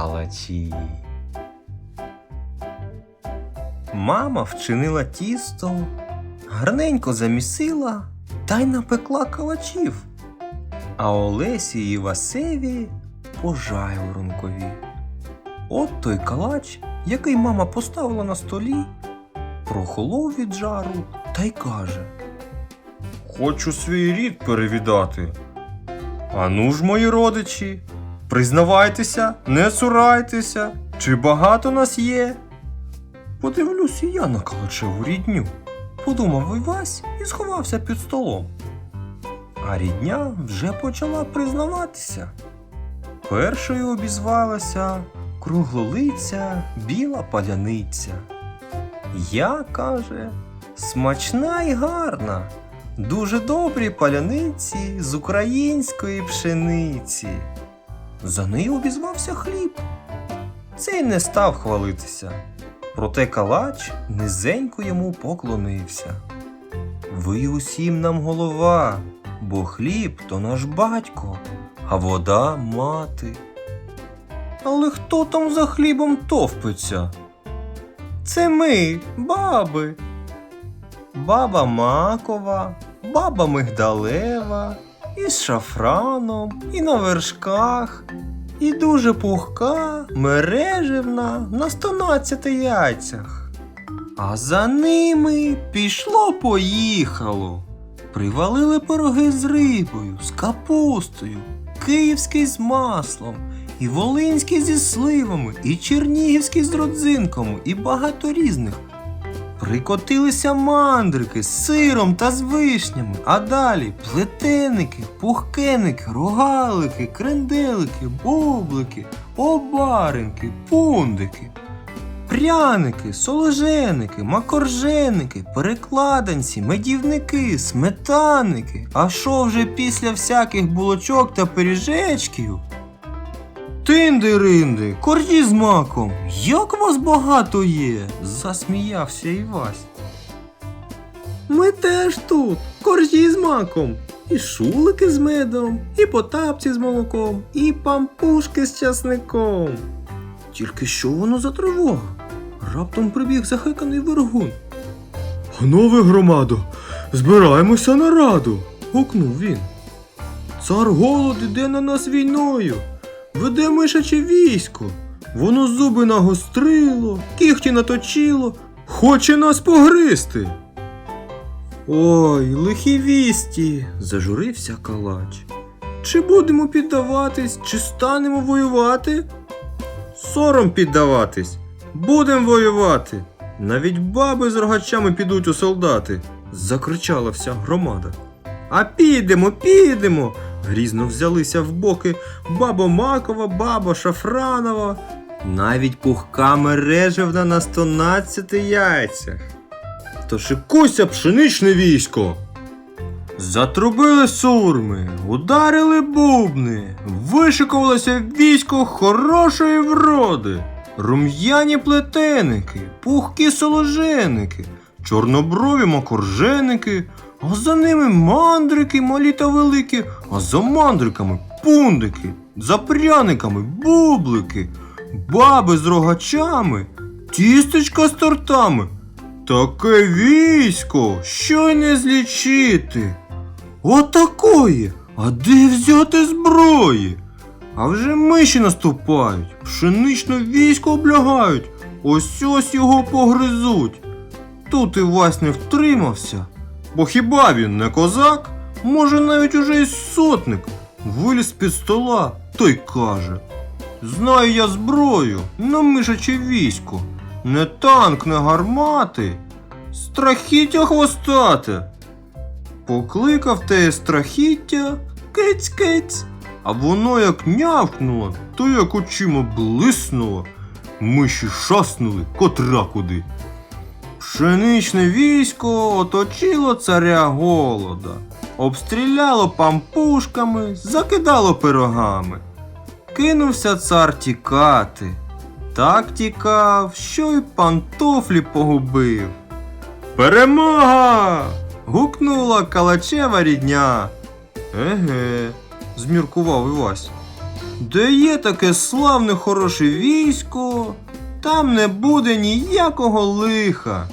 калачі. Мама вчинила тісто, гарненько замісила та й напекла калачів. А Олесі і Васеві по жайворонкові. От той калач, який мама поставила на столі, прохолов від жару та й каже: Хочу свій рід перевідати. Ану ж, мої родичі, признавайтеся, не цурайтеся, чи багато нас є? Подивлюсь і я на калачеву рідню, подумав Івась і сховався під столом. А рідня вже почала признаватися. Першою обізвалася круглолиця біла паляниця. Я, каже, смачна і гарна, дуже добрі паляниці з української пшениці. За нею обізвався хліб. Цей не став хвалитися. Проте калач низенько йому поклонився. Ви усім нам голова, бо хліб то наш батько, а вода мати. Але хто там за хлібом товпиться? Це ми, баби. Баба Макова, баба Мигдалева, із шафраном, і на вершках, і дуже пухка, мереживна на 112 яйцях. А за ними пішло поїхало. Привалили пироги з рибою, з капустою, київський з маслом, і волинський зі сливами, і чернігівський з родзинками, і багато різних. Прикотилися мандрики з сиром та з вишнями, а далі плетеники, пухкеники, рогалики, кренделики, бублики, обаренки, пундики, пряники, соложеники, макорженики, перекладанці, медівники, сметаники. А що вже після всяких булочок та пиріжечків? Тинди-ринди, коржі з маком, як вас багато є, засміявся Івась. Ми теж тут, коржі з маком, і шулики з медом, і потапці з молоком, і пампушки з часником. Тільки що воно за тривога? Раптом прибіг захиканий вергун. Ганове громадо, збираємося на раду. гукнув він. Цар голод іде на нас війною. Веде мишаче військо. Воно зуби нагострило, кіхті наточило, хоче нас погризти. Ой, лихі вісті, зажурився калач. Чи будемо піддаватись, чи станемо воювати? Сором піддаватись, будем воювати. Навіть баби з рогачами підуть у солдати, закричала вся громада. А підемо, підемо. Грізно взялися в боки баба Макова, баба Шафранова, навіть пухка мережевна на 112 яйцях. То шикуйся пшеничне військо. Затрубили сурми, ударили бубни, вишикувалося військо хорошої вроди, рум'яні плетеники, пухкі соложеники, чорноброві макорженики, а за ними мандрики малі та великі, а за мандриками пундики, за пряниками бублики, баби з рогачами, тістечка з тортами. Таке військо, що й не злічити. Отакої, а де взяти зброї? А вже миші наступають, пшеничне військо облягають, ось ось його погризуть. Тут Івась не втримався, бо хіба він не козак? Може навіть уже й сотник. Виліз під стола, той каже. Знаю я зброю, на мишаче військо. Не танк, не гармати, страхіття хвостате. Покликав те страхіття киць-киць, а воно як нявкнуло, то як очима блиснуло. Миші шаснули котра куди. Пшеничне військо оточило царя голода, обстріляло пампушками, закидало пирогами. Кинувся цар тікати. Так тікав, що й пантофлі погубив. Перемога! гукнула калачева рідня. Еге, зміркував Івась. Де є таке славне хороше військо, там не буде ніякого лиха.